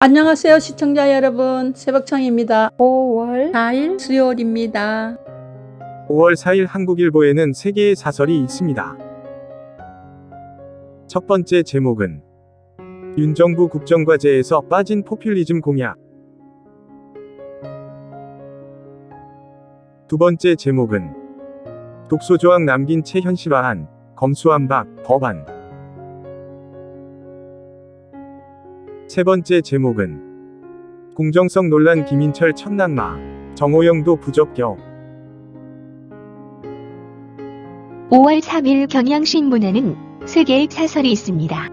안녕하세요 시청자 여러분 새벽창입니다 5월 4일 수요일입니다 5월 4일 한국일보에는 세 개의 사설이 있습니다. 첫 번째 제목은 윤정부 국정과제에서 빠진 포퓰리즘 공약. 두 번째 제목은 독소조항 남긴 채 현실화한 검수완박 법안. 세 번째 제목은 공정성 논란 김인철 첫낙마, 정호영도 부적격. 5월 3일 경향신문에는 세 개의 사설이 있습니다.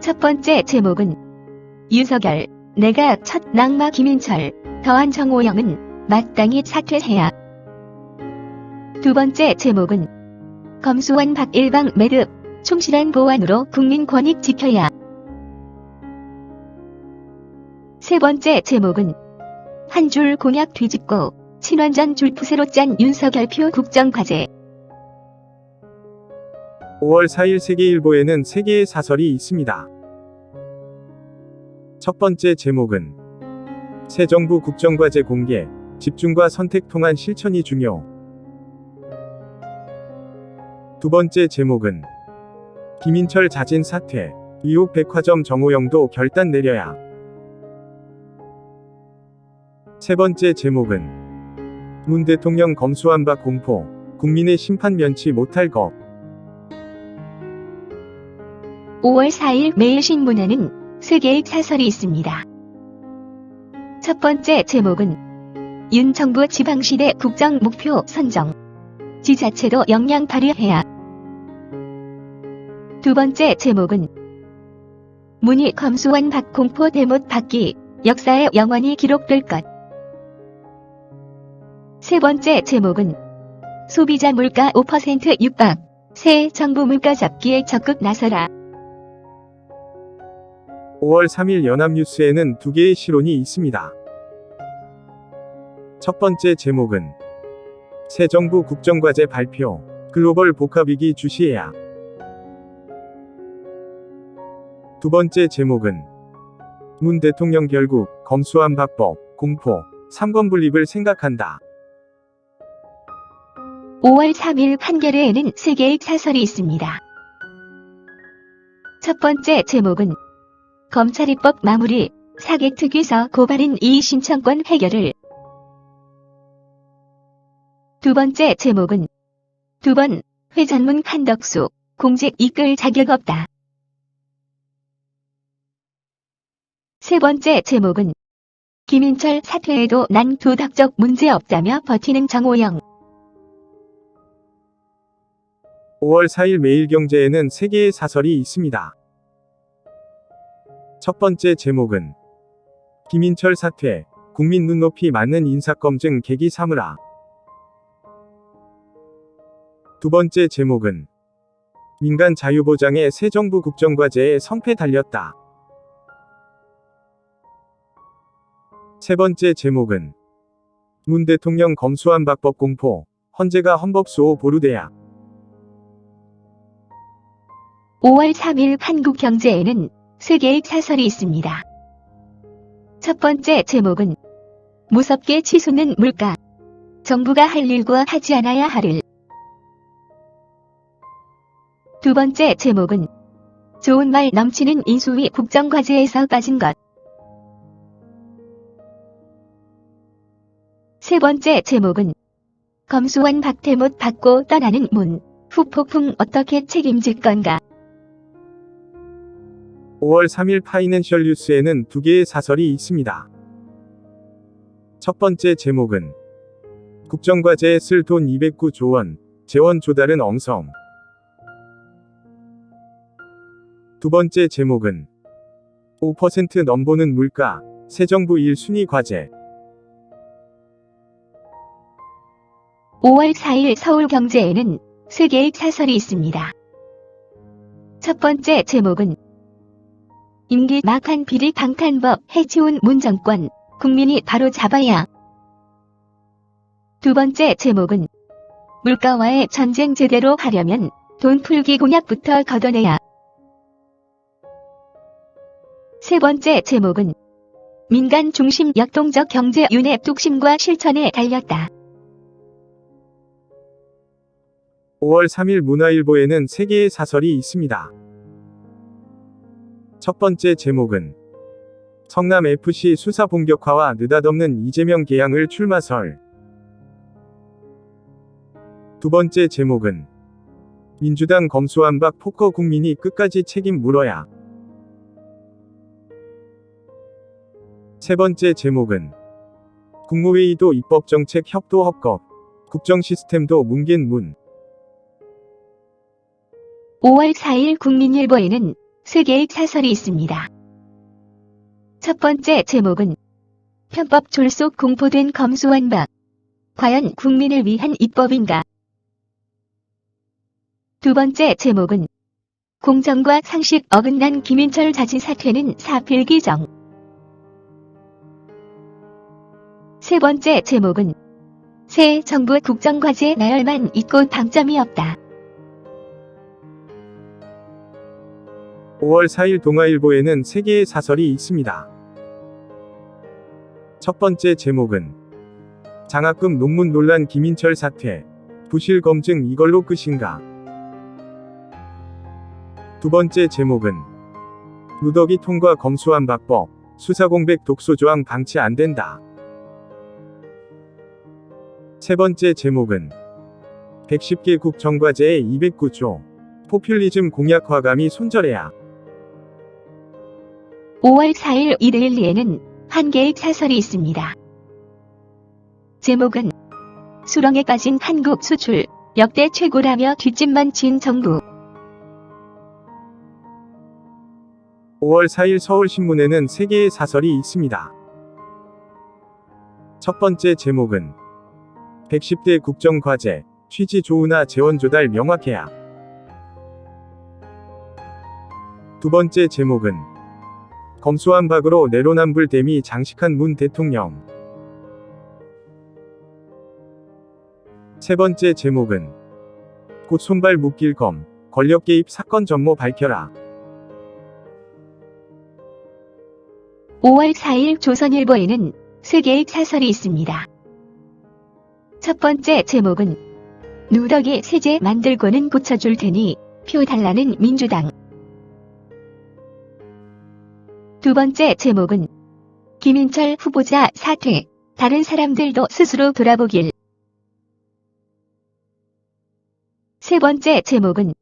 첫 번째 제목은 유석열, 내가 첫 낙마 김인철, 더한 정호영은 마땅히 사퇴해야. 두 번째 제목은 검수완 박일방 매듭, 충실한 보안으로 국민 권익 지켜야. 세 번째 제목은 한 줄 공약 뒤집고 친환전 줄푸세로 짠 윤석열 표 국정과제. 5월 4일 세계일보에는 세 개의 사설이 있습니다. 첫 번째 제목은 새 정부 국정과제 공개, 집중과 선택 통한 실천이 중요. 두 번째 제목은 김인철 자진 사퇴, 의혹 백화점 정호영도 결단 내려야. 세 번째 제목은 문 대통령 검수완박 공포, 국민의 심판 면치 못할 것. 5월 4일 매일신문에는 세 개의 사설이 있습니다. 첫 번째 제목은 윤 정부 지방시대 국정 목표 선정. 지자체도 역량 발휘해야. 두 번째 제목은 문희 검수완 박 공포 대못 받기 역사에 영원히 기록될 것. 세 번째 제목은 소비자 물가 5% 육박. 새 정부 물가 잡기에 적극 나서라. 5월 3일 연합뉴스에는 두 개의 실론이 있습니다. 첫 번째 제목은 새 정부 국정과제 발표, 글로벌 복합위기 주시해야. 두 번째 제목은 문 대통령 결국 검수완 박법, 공포, 3권 분립을 생각한다. 5월 3일 판결에는 세 개의 사설이 있습니다. 첫 번째 제목은 검찰 입법 마무리, 사개특위서 고발인 이의 신청권 해결을 두 번째 제목은 두 번 회전문 한덕수, 공직 이끌 자격 없다. 세 번째 제목은 김인철 사퇴에도 난 도덕적 문제 없다며 버티는 정호영 5월 4일 매일경제에는 세 개의 사설이 있습니다. 첫 번째 제목은 김인철 사퇴, 국민 눈높이 맞는 인사검증 계기 삼으라. 두 번째 제목은 민간 자유보장의 새 정부 국정과제에 성패 달렸다. 세 번째 제목은 문 대통령 검수완박법 공포, 헌재가 헌법수호 보루대야. 5월 3일 한국 경제에는 세 개의 사설이 있습니다. 첫 번째 제목은 무섭게 치솟는 물가. 정부가 할 일과 하지 않아야 할을. 두 번째 제목은 좋은 말 넘치는 인수위 국정과제에서 빠진 것. 세 번째 제목은 검수완 박태못 받고 떠나는 문. 후폭풍 어떻게 책임질 건가. 5월 3일 파이낸셜 뉴스에는 두 개의 사설이 있습니다. 첫 번째 제목은 국정과제에 쓸 돈 209조 원, 재원 조달은 엉성. 두 번째 제목은 5% 넘보는 물가, 새 정부 1순위 과제. 5월 4일 서울경제에는 세 개의 사설이 있습니다. 첫 번째 제목은 임기 막판 비리 방탄법 해치운 문 정권 국민이 바로 잡아야 두 번째 제목은 물가와의 전쟁 제대로 하려면 돈 풀기 공약부터 걷어내야 세 번째 제목은 민간 중심 역동적 경제 윤회 뚝심과 실천에 달렸다. 5월 3일 문화일보에는 3개의 사설이 있습니다. 첫 번째 제목은 성남FC 수사 본격화와 느닷없는 이재명 개항을 출마설. 두 번째 제목은 민주당 검수완박 포커 국민이 끝까지 책임 물어야. 세 번째 제목은 국무회의도 입법정책 협도 헛것, 국정 시스템도 뭉갠 문. 5월 4일 국민일보에는 세 개의 사설이 있습니다. 첫 번째 제목은 편법 졸속 공포된 검수완박. 과연 국민을 위한 입법인가? 두 번째 제목은 공정과 상식 어긋난 김인철 자진 사퇴는 사필기정. 세 번째 제목은 새 정부 국정과제 나열만 있고 방점이 없다. 5월 4일 동아일보에는 3개의 사설이 있습니다. 첫 번째 제목은 장학금 논문 논란 김인철 사퇴, 부실 검증 이걸로 끝인가? 두 번째 제목은 누더기 통과 검수완 박법, 수사 공백 독소 조항 방치 안 된다. 세 번째 제목은 110개국 정과제의 209조, 포퓰리즘 공약 화감이 손절해야. 5월 4일 이데일리에는 한 개의 사설이 있습니다. 제목은 수렁에 빠진 한국 수출 역대 최고라며 뒷짐만 진 정부 5월 4일 서울신문에는 3개의 사설이 있습니다. 첫 번째 제목은 110대 국정과제, 취지 조우나 재원 조달 명확해야. 두 번째 제목은 검수완박으로 내로남불 댐이 장식한 문 대통령. 세 번째 제목은 곧 손발 묶일 검, 권력 개입 사건 전모 밝혀라. 5월 4일 조선일보에는 세 개의 사설이 있습니다. 첫 번째 제목은 누더기 세제 만들고는 고쳐줄 테니 표 달라는 민주당 두 번째 제목은 김인철 후보자 사퇴 다른 사람들도 스스로 돌아보길 세 번째 제목은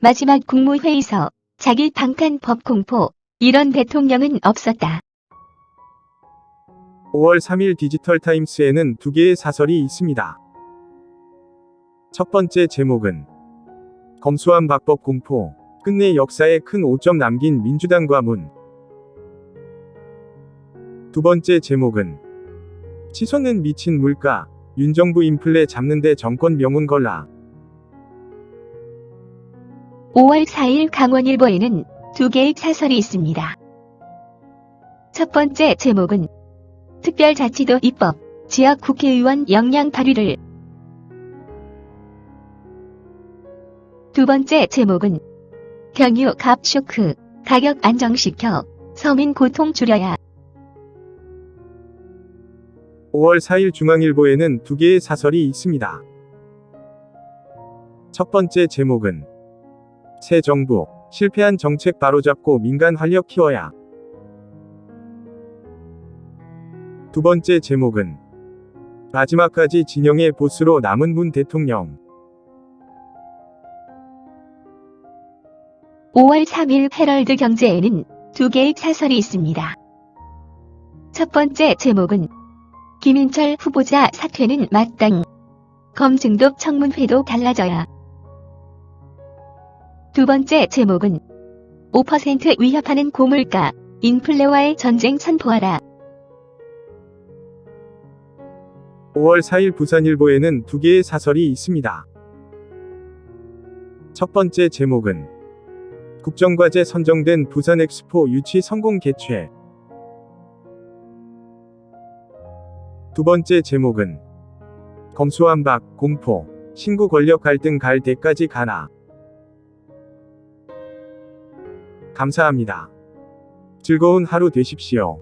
마지막 국무회의서 자기 방탄 법 공포 이런 대통령은 없었다. 5월 3일 디지털 타임스에는 두 개의 사설이 있습니다. 첫 번째 제목은 검수완박법 공포, 끝내 역사에 큰 오점 남긴 민주당과 문. 두 번째 제목은 치솟는 미친 물가, 윤정부 인플레 잡는데 정권 명운 걸라. 5월 4일 강원일보에는 두 개의 사설이 있습니다. 첫 번째 제목은 특별자치도 입법, 지역 국회의원 역량 발휘를 두 번째 제목은 경유 값 쇼크, 가격 안정시켜 서민 고통 줄여야 5월 4일 중앙일보에는 두 개의 사설이 있습니다. 첫 번째 제목은 새 정부, 실패한 정책 바로잡고 민간 활력 키워야. 두 번째 제목은 마지막까지 진영의 보스로 남은 문 대통령. 5월 3일 헤럴드 경제에는 두 개의 사설이 있습니다. 첫 번째 제목은 김인철 후보자 사퇴는 마땅. 검증도 청문회도 달라져야. 두 번째 제목은 5% 위협하는 고물가, 인플레와의 전쟁 선포하라. 5월 4일 부산일보에는 두 개의 사설이 있습니다. 첫 번째 제목은 국정과제 선정된 부산엑스포 유치 성공 개최. 두 번째 제목은 검수완박, 공포, 신구 권력 갈등 갈 때까지 가나. 감사합니다. 즐거운 하루 되십시오.